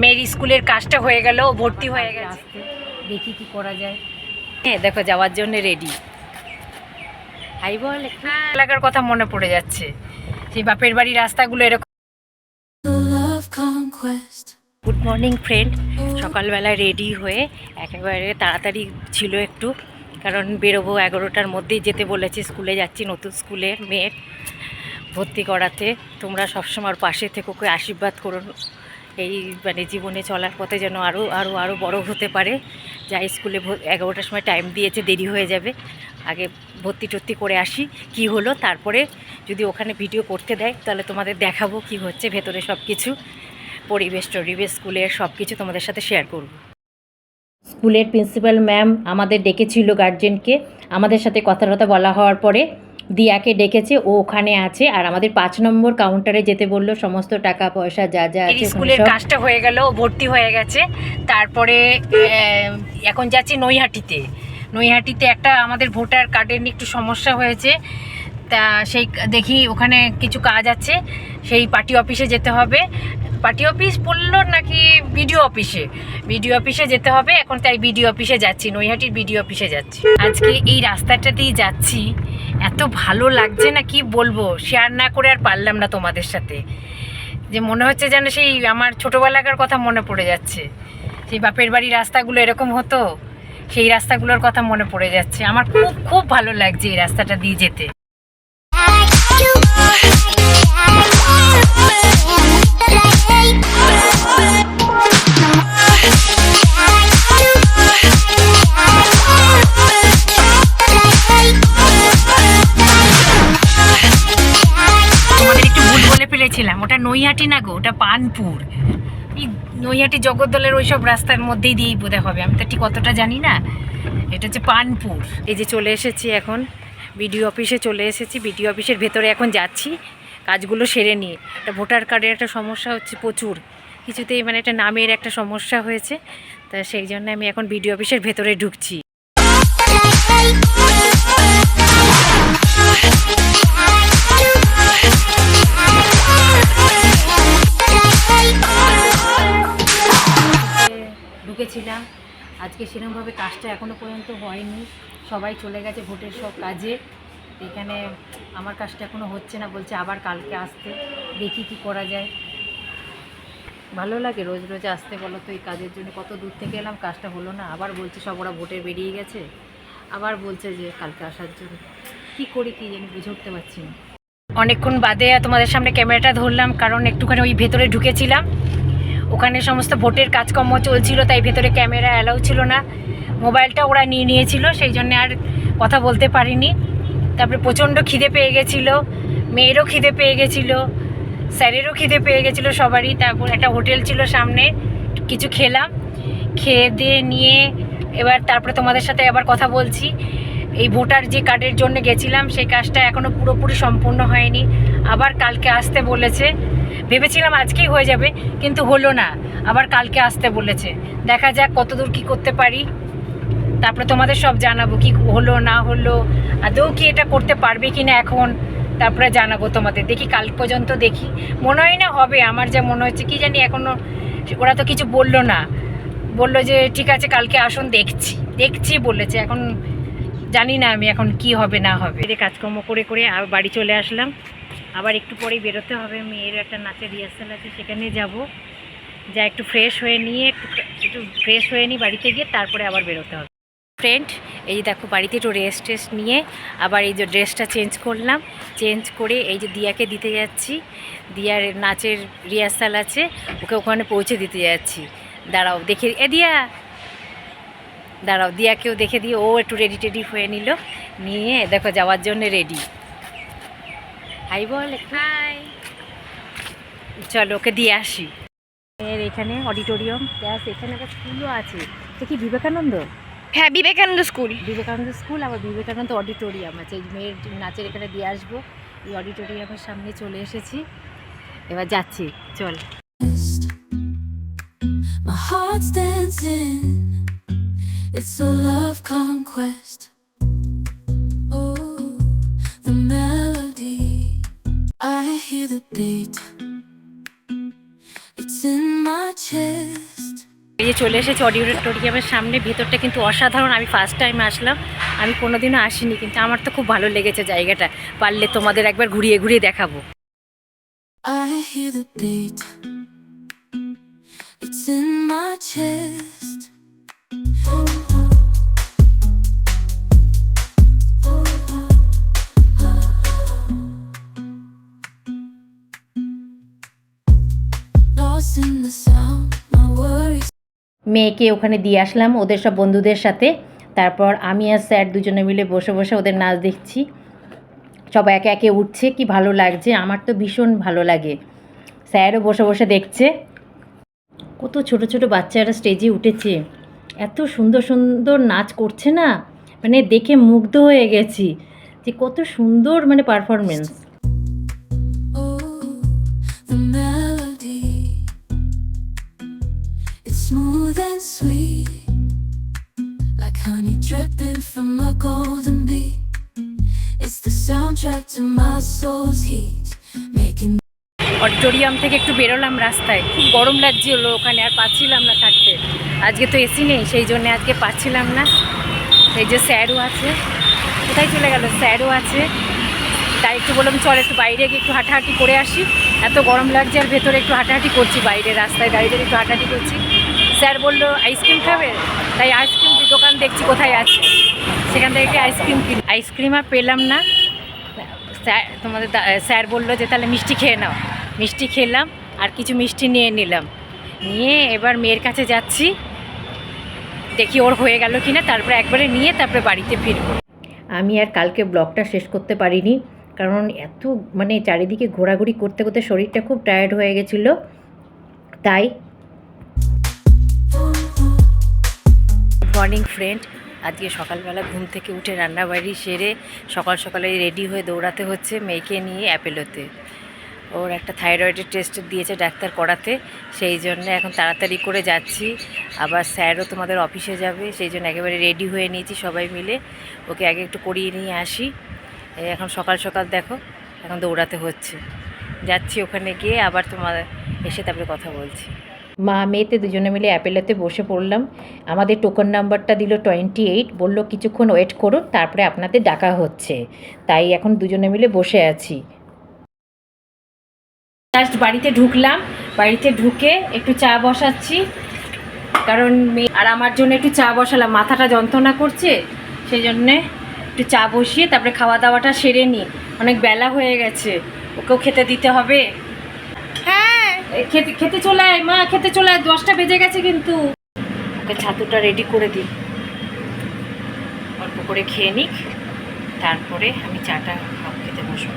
মেয়ের স্কুলের কাজটা হয়ে গেল ভর্তি হয়ে গেছে। দেখি কি করা যায়। হ্যাঁ দেখো যাওয়ার জন্য রেডি হাই বল একটু। এলাকার কথা মনে পড়ে যাচ্ছে। সেই বাপের বাড়ি রাস্তাগুলো এরকম. গুড মর্নিং ফ্রেন্ড সকালবেলা রেডি হয়ে একেবারে তাড়াতাড়ি ছিল একটু কারণ বেরোবো এগারোটার মধ্যেই যেতে বলেছে স্কুলে যাচ্ছি নতুন স্কুলে মেয়ের ভর্তি করাতে। তোমরা সবসময় পাশে থেকে ওকে আশীর্বাদ করো। এই মানে জীবনে চলার পথে যেন আরও আরও আরও বড় হতে পারে। যা স্কুলে এগারোটার সময় টাইম দিয়েছে, দেরি হয়ে যাবে। আগে ভর্তি টর্তি করে আসি, কি হলো, তারপরে যদি ওখানে ভিডিও করতে দেয়, তাহলে তোমাদের দেখাবো কি হচ্ছে, ভেতরে সব কিছু পরিবেশ টরিবেশ, স্কুলের সব কিছু তোমাদের সাথে শেয়ার করব। স্কুলের প্রিন্সিপাল ম্যাম আমাদের ডেকেছিল গার্জেনকে আমাদের সাথে কথা বলা হওয়ার পরে দিয়াকে ডেকেছে ও ওখানে আছে আর আমাদের পাঁচ নম্বর কাউন্টারে যেতে বলল সমস্ত টাকা পয়সা যা যা আছে স্কুলের কাজটা হয়ে গেল ও ভর্তি হয়ে গেছে। তারপরে এখন যাচ্ছি নৈহাটিতে। নৈহাটিতে একটা আমাদের ভোটার কার্ডের একটু সমস্যা হয়েছে। তা সেই দেখি ওখানে কিছু কাজ আছে সেই পার্টি অফিসে যেতে হবে। পার্টি অফিস বলল নাকি বিডিও অফিসে? বিডিও অফিসে যেতে হবে এখন তাই বিডিও অফিসে যাচ্ছি নৈহাটির বিডিও অফিসে যাচ্ছি। আজকে এই রাস্তাটাতেই যাচ্ছি। এত ভালো লাগছে না, কি বলব? শেয়ার না করে আর পারলাম না তোমাদের সাথে। যে মনে হচ্ছে যেন সেই আমার ছোটোবেলাকার কথা মনে পড়ে যাচ্ছে। সেই বাপের বাড়ি রাস্তাগুলো এরকম হতো, সেই রাস্তাগুলোর কথা মনে পড়ে যাচ্ছে। আমার খুব খুব ভালো লাগছে এই রাস্তাটা দিয়ে যেতে। নৈহাটি না গো, ওটা পানপুর। এই নৈহাটি জগদ্দলের ওইসব রাস্তার মধ্যেই দিয়েই বোধ হবে, আমি তো ঠিক অতটা জানি না। এটা হচ্ছে পানপুর। এই যে চলে এসেছি এখন, বিডিও অফিসে চলে এসেছি, বিডিও অফিসের ভেতরে এখন যাচ্ছি, কাজগুলো সেরে নিয়ে। একটা ভোটার কার্ডের একটা সমস্যা হচ্ছে প্রচুর। কিছুতেই মানে একটা নামের একটা সমস্যা হয়েছে, তা সেই জন্য আমি এখন বিডিও অফিসের ভেতরে ঢুকছি। কাজটা এখনও পর্যন্ত হয়নি। সবাই চলে গেছে ভোটের সব কাজে। এখানে আমার কাজটা এখনও হচ্ছে না, বলছে আবার কালকে আসতে। দেখি কি করা যায়। ভালো লাগে রোজ রোজ আসতে বলো তো এই কাজের জন্য। কত দূর থেকে এলাম, কাজটা হলো না। আবার বলছে সব ওরা ভোটের বেরিয়ে গেছে। আবার বলছে যে কালকে আসার জন্য। কী করি কি জানি বুঝে উঠতে পারছি না। অনেকক্ষণ বাদে তোমাদের সামনে ক্যামেরাটা ধরলাম, কারণ একটুখানি ওই ভেতরে ঢুকেছিলাম। ওখানে সমস্ত ভোটের কাজকর্ম চলছিল, তাই ভেতরে ক্যামেরা অ্যালাউ ছিল না। মোবাইলটা ওরা নিয়ে নিয়েছিল, সেই জন্য আর কথা বলতে পারিনি। তারপরে প্রচণ্ড খিদে পেয়ে গেছিল, মেয়েরও খিদে পেয়ে গেছিল, স্যারেরও খিদে পেয়ে গেছিল সবারই। তারপর একটা হোটেল ছিল সামনে, কিছু খেলাম, খেয়ে দিয়ে নিয়ে এবার তারপরে তোমাদের সাথে আবার কথা বলছি। এই ভোটার যে কার্ডের জন্য গেছিলাম, সেই কাজটা এখনও পুরোপুরি সম্পূর্ণ হয়নি। আবার কালকে আসতে বলেছে। ভেবেছিলাম আজকেই হয়ে যাবে, কিন্তু হলো না। আবার কালকে আসতে বলেছে। দেখা যাক কতদূর কি করতে পারি। তারপরে তোমাদের সব জানাব কি হলো, না হলো, আদৌ কি এটা করতে পারবে কি না এখন তারপরে জানাব তোমাদের। দেখি কাল পর্যন্ত দেখি। মনে হয় না হবে, আমার যা মনে হচ্ছে, কি জানি এখনও ওরা তো কিছু বলল না। বলল যে, ঠিক আছে, কালকে আসুন, দেখছি। দেখছি বলেছে, এখন জানি না আমি এখন কি হবে, না হবে। এদের কাজকর্ম করে করে বাড়ি চলে আসলাম। আবার একটু পরেই বেরোতে হবে, মেয়ের একটা নাচের রিহার্সাল আছে, সেখানে যাব। যা একটু ফ্রেশ হয়ে নিয়ে, একটু ফ্রেশ হয়ে নিই বাড়িতে গিয়ে, তারপরে আবার বেরোতে হবে। ফ্রেন্ড এই যে দেখো বাড়িতে একটু রেস্ট টেস্ট নিয়ে আবার এই যে ড্রেসটা চেঞ্জ করলাম। চেঞ্জ করে এই যে দিয়াকে দিতে যাচ্ছি। দিয়ার নাচের রিহার্সাল আছে, ওকে ওখানে পৌঁছে দিতে যাচ্ছি। দাঁড়াও, দেখে এ দিয়া। দাঁড়াও, দিয়াকেও দেখে দিয়ে ও একটু রেডি টেডি হয়ে নিল। নিয়ে দেখো যাওয়ার জন্য রেডি হাই বল হাই চলো ওকে দিয়ে আসি। এখানে অডিটোরিয়াম প্লাস এখানে একটা স্কুলও আছে। এটা কি বিবেকানন্দ? হ্যাঁ বিবেকানন্দ স্কুল বিবেকানন্দ স্কুল আবার বিবেকানন্দ অডিটোরিয়াম আছে এই মেয়ের নাচের এখানে দিয়ে আসব এই অডিটোরিয়ামের সামনে চলে এসেছি এবার যাচ্ছি চল My heart's dancing. It's a love conquest. Oh, the melody. I hear the beat. It's in my chest. যে চলে এসেছি অডিটোরিয়ামের সামনে। ভেতরটা কিন্তু অসাধারণ। আমি ফার্স্ট টাইম আসলাম। আমি কোনোদিনও আসিনি, কিন্তু আমার তো খুব ভালো লেগেছে জায়গাটা। পারলে তোমাদের একবার ঘুরিয়ে ঘুরিয়ে দেখাবো। In the sound. মেয়েকে ওখানে দিয়ে আসলাম, ওদের সব বন্ধুদের সাথে। তারপর আমি আর স্যার দুজনে মিলে বসে বসে ওদের নাচ দেখছি। সবাই একে একে উঠছে, কি ভালো লাগছে, আমার তো ভীষণ ভালো লাগে। স্যারও বসে বসে দেখছে। কত ছোট ছোট বাচ্চারা স্টেজে উঠেছে। এত সুন্দর সুন্দর নাচ করছে না? মানে দেখে মুগ্ধ হয়ে গেছি যে কত সুন্দর মানে performance smooth and sweet, like honey dripping from a golden bee. It's the soundtrack to my soul's heat, making auditorium থেকে একটু বেরোলাম রাস্তায়। খুব গরম লাগছিল ওখানে আর পাচ্ছিলাম না থাকতে। আজকে তো এসি নেই সেই জন্য আজকে পাচ্ছিলাম না। এই যে স্যারও আছে। কোথায় চলে গেল? স্যারও আছে। তাই একটু বললাম চল একটু বাইরে গিয়ে একটু হাঁটাহাঁটি করে আসি। এত গরম লাগছে আর ভেতরে একটু হাঁটাহাঁটি করছি বাইরে রাস্তায় দাঁড়িয়ে একটু হাঁটাহাঁটি করছি। স্যার বলল, আইসক্রিম খাবে? তাই আইসক্রিম দোকান দেখছি কোথায় আছে। সেখান থেকে আইসক্রিম কিন। আইসক্রিম আর পেলাম না। স্যার, তোমাদের স্যার বলল যে, তাহলে মিষ্টি খেয়ে নাও। মিষ্টি খেলাম আর কিছু মিষ্টি নিয়ে নিলাম। নিয়ে এবার মেয়ের কাছে যাচ্ছি। দেখি ওর হয়ে গেল কি না তারপরে একবারে নিয়ে তারপরে বাড়িতে ফিরবো। আমি আর কালকে ব্লগটা শেষ করতে পারিনি, কারণ এত মানে চারিদিকে ঘোরাঘুরি করতে করতে শরীরটা খুব টায়ার্ড হয়ে গেছিল। তাই মর্নিং ফ্রেন্ড। আজকে সকালবেলা ঘুম থেকে উঠে রান্নাবাড়ি সেরে সকাল সকালে রেডি হয়ে দৌড়াতে হচ্ছে মেয়েকে নিয়ে অ্যাপেলোতে। ওর একটা থাইরয়েডের টেস্ট দিয়েছে ডাক্তার করাতে, সেই জন্য এখন তাড়াতাড়ি করে যাচ্ছি। আবার স্যারও তোমাদের অফিসে যাবে, সেই জন্য একেবারে রেডি হয়ে নিয়েছি সবাই মিলে। ওকে আগে একটু করিয়ে নিয়ে আসি। এখন সকাল সকাল দেখো, এখন দৌড়াতে হচ্ছে। যাচ্ছি ওখানে গিয়ে আবার তোমার এসে তারপরে কথা বলছি। মা মেয়েতে দুজনে মিলে অ্যাপেলোতে বসে পড়লাম। আমাদের টোকন নাম্বারটা দিল টোয়েন্টি এইট বলল কিছুক্ষণ ওয়েট করুন, তারপরে আপনাদের ডাকা হচ্ছে। তাই এখন দুজনে মিলে বসে আছি। জাস্ট বাড়িতে ঢুকলাম। বাড়িতে ঢুকে একটু চা বসাচ্ছি। কারণ মেয়ে আর আমার জন্য একটু চা বসালাম। মাথাটা যন্ত্রণা করছে সেই জন্যে একটু চা বসিয়ে তারপরে খাওয়া দাওয়াটা সেরে নিই। অনেক বেলা হয়ে গেছে। ওকেও খেতে দিতে হবে। খেতে খেতে চলে আয়, মা, খেতে চলে আয়, দশটা বেজে গেছে কিন্তু। ওকে ছাতুটা রেডি করে দিই। অল্প করে খেয়ে নিক, তারপরে আমি চাটা খেতে বসবো।